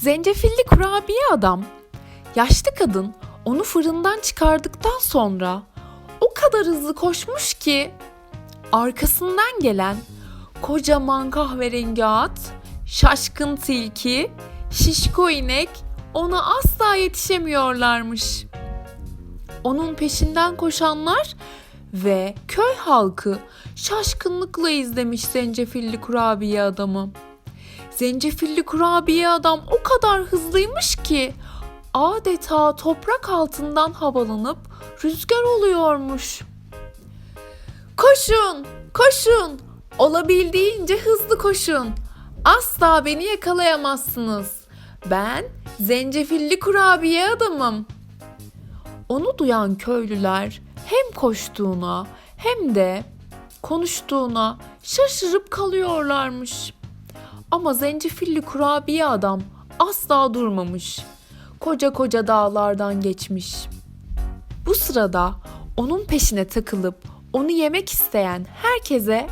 Zencefilli kurabiye adam. Yaşlı kadın onu fırından çıkardıktan sonra o kadar hızlı koşmuş ki arkasından gelen kocaman kahverengi at, şaşkın tilki, şişko inek ona asla yetişemiyorlarmış. Onun peşinden koşanlar ve köy halkı şaşkınlıkla izlemiş zencefilli kurabiye adamı. Zencefilli kurabiye adam o kadar hızlıymış ki adeta toprak altından havalanıp rüzgar oluyormuş. Koşun, koşun, olabildiğince hızlı koşun. Asla beni yakalayamazsınız. Ben zencefilli kurabiye adamım. Onu duyan köylüler hem koştuğuna hem de konuştuğuna şaşırıp kalıyorlarmış. Ama zencefilli kurabiye adam asla durmamış. Koca koca dağlardan geçmiş. Bu sırada onun peşine takılıp onu yemek isteyen herkese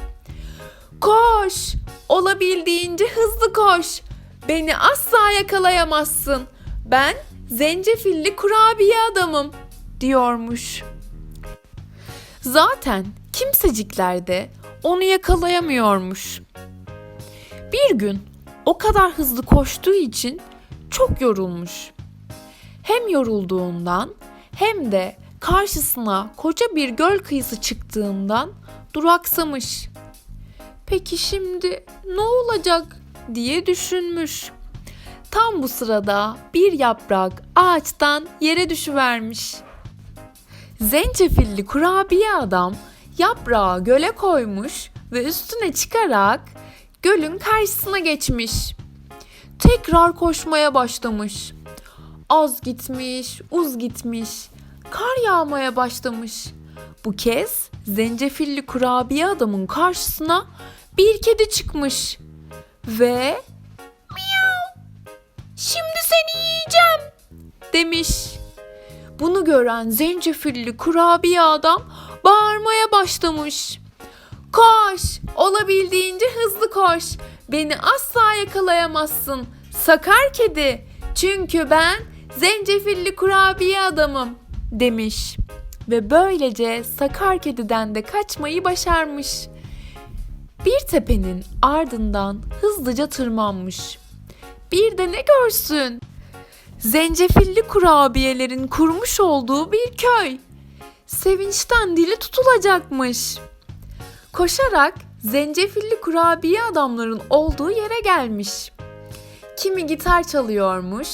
"Koş! Olabildiğince hızlı koş. Beni asla yakalayamazsın. Ben zencefilli kurabiye adamım." diyormuş. Zaten kimsecikler de onu yakalayamıyormuş. Bir gün o kadar hızlı koştuğu için çok yorulmuş. Hem yorulduğundan hem de karşısına koca bir göl kıyısı çıktığından duraksamış. Peki şimdi ne olacak diye düşünmüş. Tam bu sırada bir yaprak ağaçtan yere düşüvermiş. Zencefilli kurabiye adam yaprağı göle koymuş ve üstüne çıkarak gölün karşısına geçmiş. Tekrar koşmaya başlamış. Az gitmiş, uz gitmiş. Kar yağmaya başlamış. Bu kez zencefilli kurabiye adamın karşısına bir kedi çıkmış. Ve miyav şimdi seni yiyeceğim demiş. Bunu gören zencefilli kurabiye adam bağırmaya başlamış. Koş, olabildiğince hızlı koş. Beni asla yakalayamazsın. Sakar kedi. Çünkü ben zencefilli kurabiye adamım demiş. Ve böylece sakar kediden de kaçmayı başarmış. Bir tepenin ardından hızlıca tırmanmış. Bir de ne görsün? Zencefilli kurabiyelerin kurmuş olduğu bir köy. Sevinçten dili tutulacakmış. Koşarak zencefilli kurabiye adamların olduğu yere gelmiş. Kimi gitar çalıyormuş,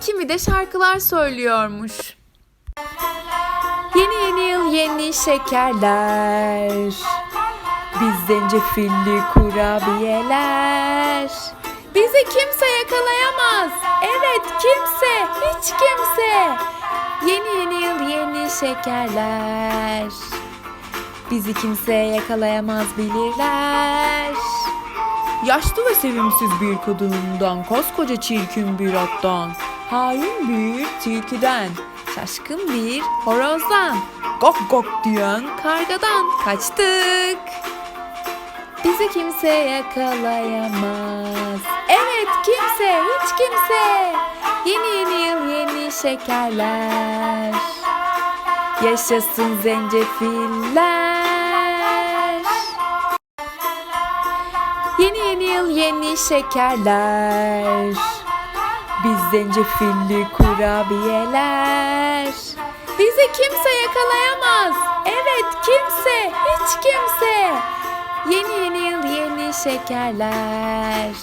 kimi de şarkılar söylüyormuş. Yeni yeni yıl yeni şekerler. Biz zencefilli kurabiyeler. Bizi kimse yakalayamaz. Evet kimse, hiç kimse. Yeni yeni yıl yeni şekerler. Bizi kimse yakalayamaz bilirler. Yaşlı ve sevimsiz bir kadından, koskoca çirkin bir attan, hain bir tilkiden, şaşkın bir horozdan, gok gok diyen kargadan kaçtık. Bizi kimse yakalayamaz. Evet kimse, hiç kimse. Yeni yeni yıl yeni şekerler. Yaşasın zencefiller. Yeni yeni yıl yeni şekerler. Biz zencefilli kurabiyeler. Bizi kimse yakalayamaz. Evet kimse, hiç kimse. Yeni yeni yıl yeni şekerler.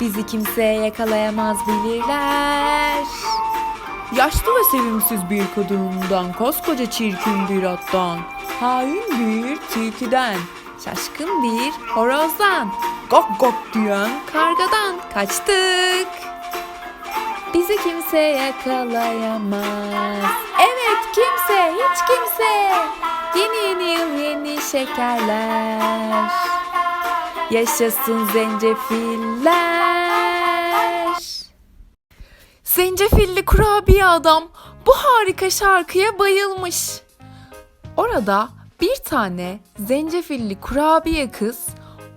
Bizi kimse yakalayamaz bilirler. Yaşlı ve sevimsiz bir kadından, koskoca çirkin bir attan, hain bir tilkiden, şaşkın bir horozdan, gok gok diyen kargadan kaçtık. Bizi kimse yakalayamaz. Evet kimse, hiç kimse. Yeni yıl yeni şekerler. Yaşasın zencefiller. Zencefilli kurabiye adam bu harika şarkıya bayılmış. Orada bir tane zencefilli kurabiye kız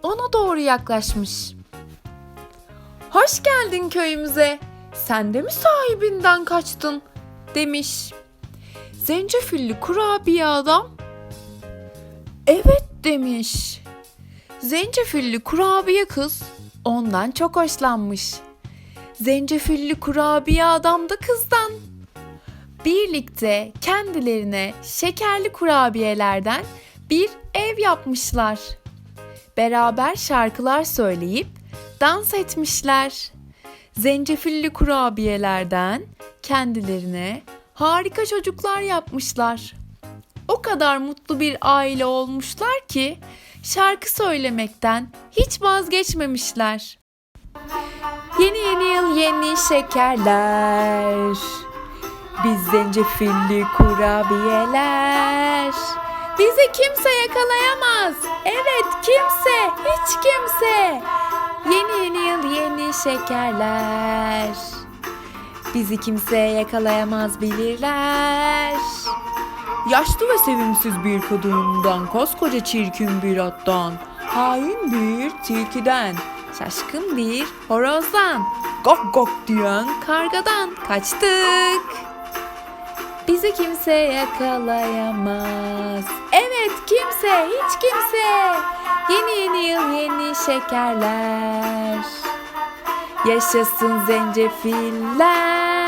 ona doğru yaklaşmış. Hoş geldin köyümüze. Sen de mi sahibinden kaçtın? Demiş. Zencefilli kurabiye adam. Evet demiş. Zencefilli kurabiye kız ondan çok hoşlanmış. Zencefilli kurabiye adam da kızdan. Birlikte kendilerine şekerli kurabiyelerden bir ev yapmışlar. Beraber şarkılar söyleyip dans etmişler. Zencefilli kurabiyelerden kendilerine harika çocuklar yapmışlar. O kadar mutlu bir aile olmuşlar ki şarkı söylemekten hiç vazgeçmemişler. Yeni yeni yıl yeni şekerler. Biz zencefilli kurabiyeler. Bizi kimse yakalayamaz. Evet kimse, hiç kimse. Yeni yeni yıl yeni şekerler. Bizi kimse yakalayamaz bilirler. Yaşlı ve sevimsiz bir kadından, koskoca çirkin bir attan, hain bir tilkiden, şaşkın bir horozdan, gok gok diyen kargadan kaçtık. Bizi kimse yakalayamaz. Evet kimse, hiç kimse. Yeni yeni yıl yeni şekerler. Yaşasın zencefiller.